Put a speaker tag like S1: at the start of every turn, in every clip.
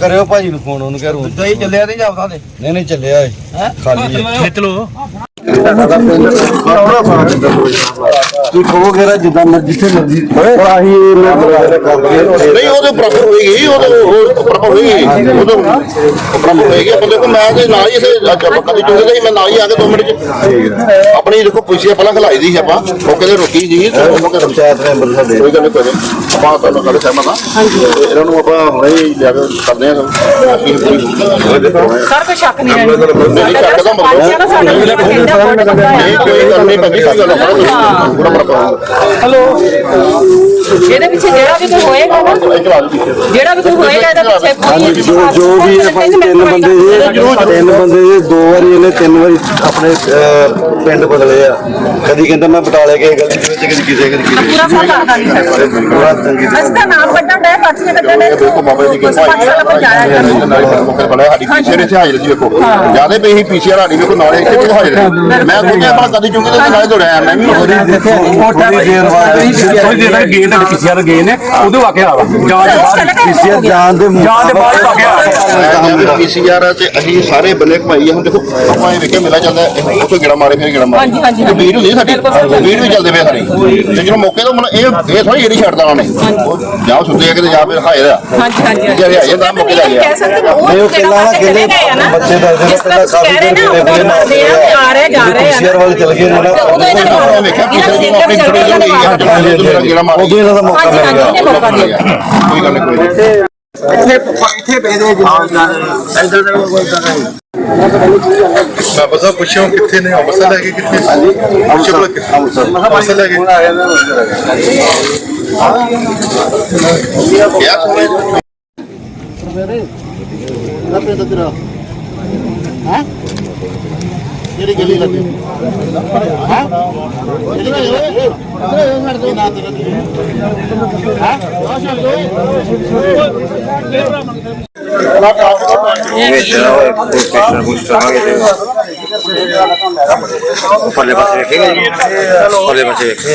S1: ਕਰਿਓ ਭਾਜੀ ਨੂੰ ਫੋਨ ਉਹਨੂੰ ਕਹਿ ਰੋ
S2: ਦਹੀਂ ਚੱਲਿਆ ਨਹੀਂ ਜਾਪਦਾ ਤੇ
S1: ਨਹੀਂ ਨਹੀਂ ਚੱਲਿਆ ਏ। ਖਾਲੀ ਹੈ
S3: ਖਿੱਚ ਲੋ
S1: ਤੂੰ ਕਹੋ ਕਿਹੜਾ ਜਿੱਦਾਂ ਮਰਜ਼ੀ ਜਿੱਥੇ ਮਰਜ਼ੀ ਆਹੀ ਮੈਂ
S4: ਨਹੀਂ ਉਹਦੇ ਬਰਾਬਰ ਹੋਏਗੀ ਉਹਦੇ ਉਹ ਬਰਾਬਰ ਹੋਏਗੀ ਉਹਦੇ ਬਰਾਬਰ ਹੋਏਗੀ ਆਪਾਂ ਦੇਖੋ ਮੈਂ ਤੇ ਨਾਲ ਹੀ ਇਸੇ ਆਪਾਂ ਕਦੀ ਚੁੱਕਦੇ ਸੀ ਮੈਂ ਨਾਲ ਹੀ ਆ ਕੇ 2 ਮਿੰਟ ਚ ਆਪਣੀ ਦੇਖੋ ਪੁਲਿਸ ਪਹਿਲਾਂ ਖਲਾਈ ਦੀ ਸੀ ਆਪਾਂ ਉਹ ਕਹਿੰਦੇ ਰੋਕੀ ਜੀ ਉਹ ਕਹਿੰਦੇ
S1: ਪੰਚਾਇਤ ਮੈਂਬਰ ਸਾਡੇ
S4: ਕੋਈ ਗੱਲ ਨਹੀਂ ਕੋਈ। ਆਪਾਂ ਤੁਹਾਨੂੰ ਗੱਲ ਸਹਿਮਤ ਤੇ ਇਹਨਾਂ ਨੂੰ ਆਪਾਂ ਹੁਣੇ ਹੀ ਲਿਆ ਕੇ ਕਰਦੇ ਅਸੀਂ
S5: ਸਰ ਕੋਈ ਸ਼ੱਕ ਨਹੀਂ ਰਹਿਣੀ
S4: ਨਹੀਂ ਸ਼ੱਕ ਦਾ ਮਤਲਬ
S5: ਆ ਨਾ
S4: ਨਹੀਂ
S5: ਆ।
S4: ਕੋਈ ਗੱਲ ਨਹੀਂ ਕੋਈ ਗੱਲ ਬਰਾਬਰ
S5: ਇਹਦੇ ਪਿੱਛੇ ਜਿਹੜਾ ਵੀ ਕੋਈ ਹੋਏਗਾ ਨਾ ਜਿਹੜਾ ਵੀ ਕੋਈ ਹੋਏਗਾ ਇਹਦੇ ਪਿੱਛੇ
S1: ਹਾਂਜੀ ਜੋ ਜੋ ਵੀ ਇਹ ਭਾਈ ਤਿੰਨ ਬੰਦੇ ਜੇ ਤਿੰਨ ਬੰਦੇ ਜੇ ਦੋ ਵਾਰੀ ਇਹਨੇ ਤਿੰਨ ਵਾਰੀ ਆਪਣੇ ਅਹ, ਪਿੰਡ ਬਦਲੇ ਆ। ਕਦੀ ਕਹਿੰਦਾ ਮੈਂ ਬਟਾਲੇ ਕੇ ਗਲੀ ਦੇ ਵਿੱਚ ਕਦੀ ਕਿਸੇ ਕਦੀ ਕਿਸੇ।
S5: ਪੂਰਾ ਸਾਲ ਕਰਦਾ ਨਹੀਂ। ਸਰ
S1: ਬੜਾ ਚੰਗੀ ਤਰ੍ਹਾਂ।
S5: ਅਸੀਂ ਤਾਂ ਨਾਮ ਕੱਢਣ ਡਏ ਪਰਚੀਆਂ ਕੱਢਣ ਡਏ
S4: ਦੇਖੋ ਬਾਬਾ ਜੀ ਦੀ
S5: ਪੰਜ ਸਾਲ ਕੋਈ ਜਾਇਆ ਕਰੋ
S4: ਸਾਡੀ ਪੀਛੇ ਨੇ ਇੱਥੇ ਹਾਜ਼ਰ ਸੀ ਵੇਖੋ ਜ਼ਿਆਦਾ ਪਈ ਸੀ ਪੀਛੇ ਰਾਣੀ ਵੇਖੋ ਨਾਲੇ ਇੱਥੇ ਵੀ ਹਾਜ਼ਰ ਹੈ। ਮੈਂ ਖੁਦ ਆਪਣਾ ਕਦੀ ਚੁੰਗੀ ਤੇ ਨਾਲੇ ਦੌੜਿਆ ਮੈਂ ਵੀ
S1: ਥੋੜੀ ਦੇਰ ਬਾਅਦ
S3: ਥੋੜੀ ਦੇਰ ਗਏ ਤੇ ਕਿਸੇ ਦੇ ਗਏ ਨੇ ਉਦੋਂ ਆ ਕੇ ਆਵਾ ਜਾਣ ਦੇ ਬਾਅਦ
S1: ਕਿਸੇ ਜਾਨ ਦੇ
S3: ਜਾਣ ਦੇ ਬਾਅਦ ਆ ਗਿਆ।
S4: ਪੀਸੀਆਰ ਤੇ ਅਸੀਂ ਸਾਰੇ ਬੰਦੇ ਘਮਾਈ ਹੁਣ ਦੇਖੋ ਆਪਾਂ ਇਹ ਵੇਖਿਆ ਮਿਲਾ ਚੱਲਦਾ ਇਹ ਉੱਥੇ ਗੇੜਾ ਮਾਰੇ ਫਿਰ ਗੇੜਾ ਮਾਰੇ।
S5: ਹਾਂਜੀ, ਹਾਂਜੀ,
S4: ਤੇ ਵੀਰ ਹੁੰਦੀ ਸਾਡੀ ਵੀਰ ਵੀ ਚੱਲਦੇ ਪਏ ਸਾਡੀ। ਤੇ ਜਦੋਂ ਮੌਕੇ ਤੋਂ ਮਤਲਬ ਇਹ ਇਹ ਥੋੜੀ ਜਿਹੜੀ ਛੱਡਦਾ ਉਹਨੇ। ਉਹ ਜਾਂ ਸੁਣਦੇ ਆ ਕਿਤੇ ਜਾਂ ਫਿਰ ਹਾਜ਼ਰ ਆ।
S5: ਹਾਂਜੀ ਹਾਂਜੀ।
S4: ਜਿਹੜੇ ਹਾਜ਼ਰ ਦਾ ਮੌਕੇ ਦਾ ਗਿਆ
S1: ਉਹ
S5: ਗਏ ਆ ਨਾ
S1: ਬੱਚੇ
S5: ਕਹਿ ਰਹੇ ਨਾ ਉਹ ਕਰਦੇ ਆ ਰਹੇ ਜਾ ਰਹੇ ਆ
S1: ਪੀਸੀਆਰ ਵਾਲੇ ਚਲ ਗਏ ਨੇ ਨਾ
S5: ਉਦੋਂ ਇਹਨਾਂ ਨੂੰ
S4: ਵੇਖਿਆ ਆਪਣੀ
S5: ਕੇ ਚੱਲ
S4: ਛੋਟੀ
S5: ਗਏ
S4: ਜਿਹੀ
S5: ਇਹਨਾਂ
S4: ਗਈ ਗੇੜਾ ਮਾਰ
S1: ਉਦੋਂ ਇਹਨਾਂ ਦਾ ਮੌਕਾ
S5: ਹਾਂਜੀ,
S1: ਮਿਲ
S5: ਹਾਂਜੀ,
S1: ਗਿਆ।
S4: ਕੋਈ ਗੱਲ ਨਹੀਂ ਕੋਈ ਨਹੀਂ।
S6: ਬਾਬਾ ਸਾਹਿਬ ਪੁੱਛਿਓ ਕਿੱਥੇ ਨੇ? ਅੰਮ੍ਰਿਤਸਰ ਲੈ ਕੇ ਕਿੱਥੇ ਪੁੱਛਿਓ ਭਲਾ ਕਿੱਥੇ? ਅੰਮ੍ਰਿਤਸਰ। ਲੈ ਕੇ।
S4: ਕਿਹਾ ਸੁਣੇ ਜਿਹੜੀ ਗਲੀ ਲੱਗੀ। ਹਾਂ? ਜਿਹੜੀ ਗਲੀ ਲੱਗੀ ਨਾ ਤੇਰਾ ਹਾਂ
S1: ਪਰਲੇ ਪਾਸੇ ਵੇਖੇਗਾ ਜੀ ਪਰਲੇ ਪਾਸੇ ਵੇਖੇ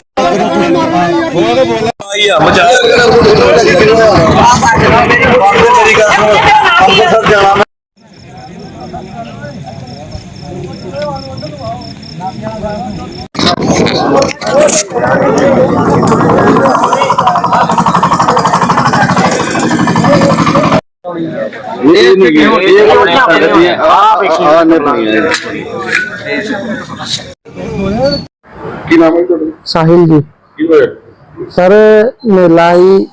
S4: ਕੀ ਨਾਮ ਹੈ ਤੁਹਾਡਾ
S7: ਸਾਹਿਲ ਜੀ
S4: ਕੀ ਹੋਇਆ
S7: ਸਰ, ਮੇਲਾ ਹੀ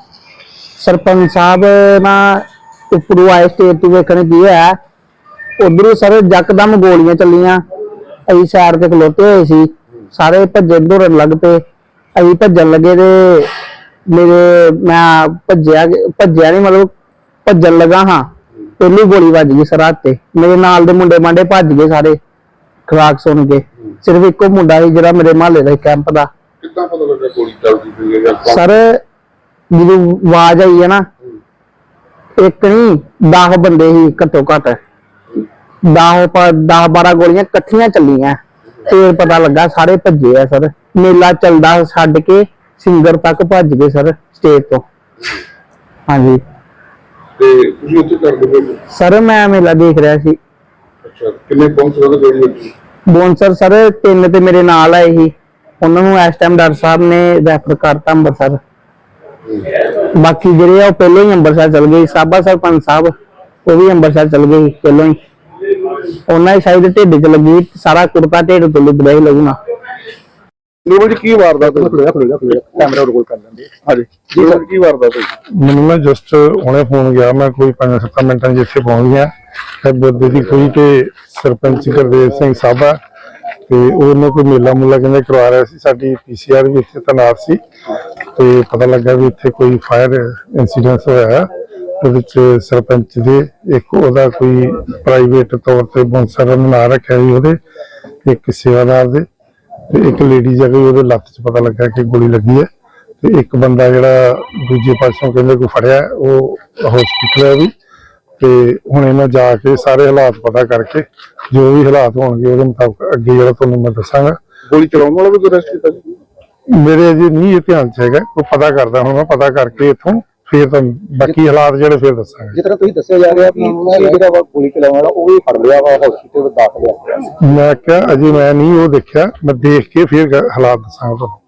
S7: ਸਰਪੰਚ ਸਾਹਿਬ ਉੱਪਰੋਂ ਆਏ ਸਟੇਜ ਤੇ ਵੇਖਣ ਕੀ ਹੋਇਆ ਉਧਰੋਂ ਸਰ ਜੱਕਦਮ ਗੋਲੀਆਂ ਚੱਲੀਆਂ। ਅਸੀਂ ਸਾਈਡ ਤੇ ਖਲੋਤੇ ਹੋਏ ਸੀ। ਸਾਰੇ ਭੱਜੇ ਦੌੜਨ ਲੱਗ ਪਏ। ਅਸੀਂ ਭੱਜਣ ਲੱਗੇ ਤੇ ਮੇਰੇ, ਮੈਂ ਭੱਜਿਆ ਭੱਜਿਆ ਨਹੀਂ ਮਤਲਬ ਭੱਜਣ ਲੱਗਾ ਹਾਂ। ਪਹਿਲੀ ਗੋਲੀ ਵੱਜ ਗਈ ਸਰ ਹੱਥ ਤੇ। ਮੇਰੇ ਨਾਲ ਦੇ ਮੁੰਡੇ ਮਾਂਡੇ ਭੱਜ ਗਏ ਸਾਰੇ। ਖਰਾਕ ਸੁਣ ਕੇ। ਸਿਰਫ ਇੱਕੋ ਮੁੰਡਾ ਸੀ ਜਿਹੜਾ ਮੇਰੇ ਮਹੱਲੇ ਦਾ ਕੈਂਪ ਦਾ।
S4: ਕਿੱਦਾਂ ਪਤਾ ਲੱਗਾ ਗੋਲੀ ਚੱਲਦੀ ਪਈ ਹੈ ਜਾਂ
S7: ਸਰ ਜਦੋਂ ਆਵਾਜ਼ ਆਈ ਹੈ ਨਾ ਇੱਕ ਨਹੀਂ 10 ਬੰਦੇ ਸੀ ਘੱਟੋ ਘੱਟ। 10 10 12 ਗੋਲੀਆਂ ਇਕੱਠੀਆਂ ਚੱਲੀਆਂ। ਫੇਰ ਪਤਾ ਲੱਗਾ ਸਾਰੇ ਭੱਜੇ ਆ ਸਰ। ਮੇਲਾ ਚੱਲਦਾ ਛੱਡ ਕੇ ਸਿੰਗਰ ਤੱਕ ਭੱਜ ਗਏ ਸਰ ਸਟੇਜ ਤੋਂ। ਹਾਂਜੀ।
S4: ਤੇ ਤੁਸੀਂ ਉੱਥੇ ਕਰਦੇ ਪਏ
S7: ਸਰ ਮੈਂ ਮੇਲਾ ਦੇਖ ਰਿਹਾ ਸੀ।
S4: ਅੱਛਾ ਕਿੰਨੇ ਪਹੁੰਚ ਗੋਲੀ
S7: ਬੋਨਸਰ ਸਰ ਤਿੰਨ ਤੇ ਮੇਰੇ ਨਾਲ ਆਏ ਸੀ। ਉਹਨਾਂ ਨੂੰ ਇਸ ਟਾਈਮ ਡਾਕਟਰ ਸਾਹਿਬ ਨੇ ਰੈਫਰ ਕਰਤਾ ਅੰਮ੍ਰਿਤਸਰ ਬਾਕੀ ਜਿਹੜੇ ਆ ਉਹ ਪਹਿਲੇ ਹੀ ਅੰਮ੍ਰਿਤਸਰ ਚਲ ਗਏ ਸਾਬਾ ਸਰਪੰਚ ਸਾਹਿਬ ਉਹ ਵੀ ਅੰਮ੍ਰਿਤਸਰ ਚਲ ਗਏ ਪਹਿਲਾਂ ਹੀ। ਉਹਨਾਂ ਦੀ ਸ਼ਾਇਦ ਢਿੱਡ 'ਚ ਲੱਗੀ ਸਾਰਾ ਕੁੜਤਾ ਢਿੱਡ ਤੋਂ ਲਿਬੜਿਆ ਹੀ ਲੱਗੂ ਨਾ।
S4: ਨਿਰਮਲ ਜੀ ਕੀ ਵਾਰਦਾਤ ਹੋਈ? ਕੈਮਰਾ ਰਿਕਾਰਡ ਕਰ ਲੈਂਦੇ ਹਾਂਜੀ। ਜੀ ਸਰ ਕੀ ਵਾਰਦਾਤ ਹੋਈ?
S6: ਮੈਨੂੰ ਨਾ ਜਸਟ ਹੁਣੇ ਫੋਨ ਗਿਆ। ਮੈਂ ਕੋਈ 5-7 ਮਿੰਟਾਂ ਇੱਥੇ ਪਹੁੰਚ ਗਿਆ। ਤੇ ਬੋਲਦੇ ਸੀ ਕੋਈ ਕਿ ਸਰਪੰਚ ਗੁਰਦੇਵ ਸਿੰਘ ਸਾਬਾ
S2: ਤੇ ਉਹਨੇ ਕੋਈ ਮੇਲਾ ਮੁੱਲਾ ਕਹਿੰਦੇ ਕਰਵਾ ਰਿਹਾ ਸੀ, ਸਾਡੀ ਪੀਸੀਆਰ ਵੀ ਇੱਥੇ ਤੈਨਾਤ ਸੀ ਤੇ ਪਤਾ ਲੱਗਾ ਵੀ ਇੱਥੇ ਕੋਈ ਫਾਇਰ ਇਨਸੀਡੈਂਟ ਹੋਇਆ। ਹੈ ਉਹਦੇ ਵਿੱਚ ਸਰਪੰਚ ਦੇ ਇੱਕ ਉਹਦਾ ਕੋਈ ਪ੍ਰਾਈਵੇਟ ਤੌਰ ਤੇ ਬੌਂਸਰ ਨੇ ਰੱਖਿਆ ਸੀ ਉਹਦੇ, ਇੱਕ ਸੇਵਾਦਾਰ ਦੇ ਤੇ ਇੱਕ ਲੇਡੀ ਜਿਹੜੀ ਉਹਦੇ ਲੱਤ 'ਚ ਪਤਾ ਲੱਗਾ ਕਿ ਗੋਲੀ ਲੱਗੀ ਹੈ ਤੇ ਇੱਕ ਬੰਦਾ ਜਿਹੜਾ ਦੂਜੇ ਪਾਸੋਂ ਕਹਿੰਦੇ ਕੋਈ ਫੜਿਆ, ਉਹ ਹਸਪੀਟਲ ਹੈ ਵੀ। ਤੇ ਹੁਣ ਇਹਨਾਂ ਜਾ ਕੇ ਸਾਰੇ ਹਾਲਾਤ ਪਤਾ ਕਰਕੇ ਜੋ ਵੀ ਹਾਲਾਤ ਹੋਣਗੇ ਉਹਦੇ ਮੁਤਾਬਕ ਅੱਗੇ ਜਿਹੜਾ ਤੁਹਾਨੂੰ ਮੈਂ ਦੱਸਾਂਗਾ।
S6: ਗੋਲੀ ਚਲਾਉਣ ਵਾਲਾ ਵੀ ਅਰੈਸਟ ਕੀਤਾ ਜੀ?
S2: ਮੇਰੇ ਅਜੇ ਨਹੀਂ ਇਹ ਧਿਆਨ ਚ ਹੈਗਾ ਕੋਈ ਪਤਾ ਕਰਦਾ ਹੁਣ ਮੈਂ ਪਤਾ ਕਰਕੇ ਇੱਥੋਂ ਫੇਰ ਤਾਂ ਬਾਕੀ ਹਾਲਾਤ ਜਿਹੜੇ ਫੇਰ ਦੱਸਾਂਗੇ।
S7: ਜਿਸ ਤਰ੍ਹਾਂ ਤੁਸੀਂ ਦੱਸਿਆ ਜਾ ਰਿਹਾ ਕਿ ਜਿਹੜਾ ਵਾ ਗੋਲੀ ਚਲਾਉਣ ਵਾਲਾ ਉਹ ਵੀ ਫੜ ਲਿਆ ਵਾ ਹਸਪੀਟਲ ਦਾਖਲ ਹੈ
S2: ਮੈਂ ਕਿਹਾ ਅਜੇ ਮੈਂ ਨਹੀਂ ਉਹ ਦੇਖਿਆ ਮੈਂ ਦੇਖ ਕੇ ਫੇਰ ਹਾਲਾਤ ਦੱਸਾਂਗਾ ਤੁਹਾਨੂੰ।